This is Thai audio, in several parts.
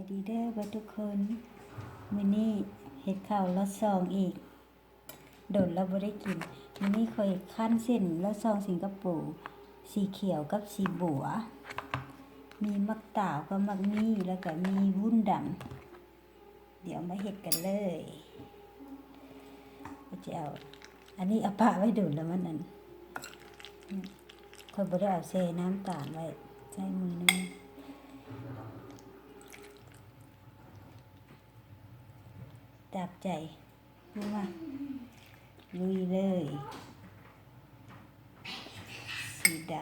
ายดีเด้อบ่ทุกคนมื้อนี้เฮ็ดข้าวรสซองอีก โดนแล้วบ่ได้กินมื้อนี้ค่อยคั่นเส้นรสซองสิงคโปร์สีเขียวกับสีบัว มีมักตาวกับมักมี่แล้วก็มีวุ้นดำเดี๋ยวมาเฮ็ดกันเลยจะเอาอันนี้เอาปะไว้โดแล้วมันนั่นค่อยบ่ได้เอาแช่น้ำตาลไว้ใช้มือนึง จับใจรู้ว่าลุยเลย สีด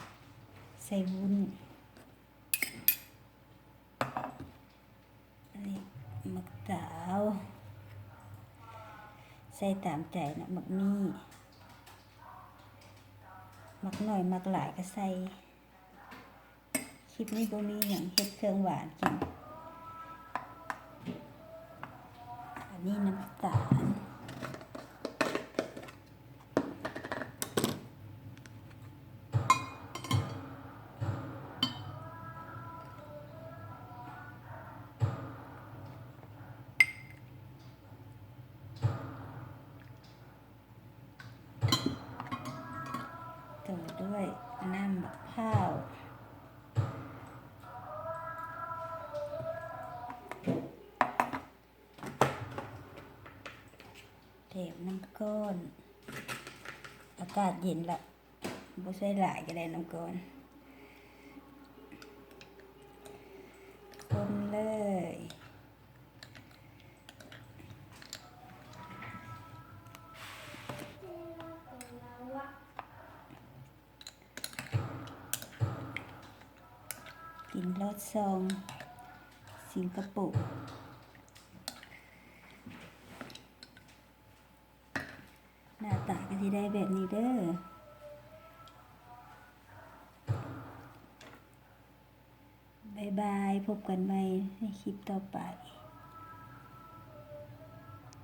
ำ ใส่วุ้นอันนี้หมักตาว ใส่ตามใจนะมักมี่มักหน่อยมักหลายก็ใส่ คลิปนี้ก็มีอย่างเฮ็ดเครื่องหวานกิน นนี้น้ำตาลต่อด้วยน้ำมะพร้าว เทมน้ำก้อน อากาศเย็นละบ่ใส่หลายก็ได้น้ำก้อนคนเลยกินรสซองสิงคโปร์ หน้าตาก็จะได้แบบนี้เด้อบายบาย พบกันใหม่ในคลิปต่อไป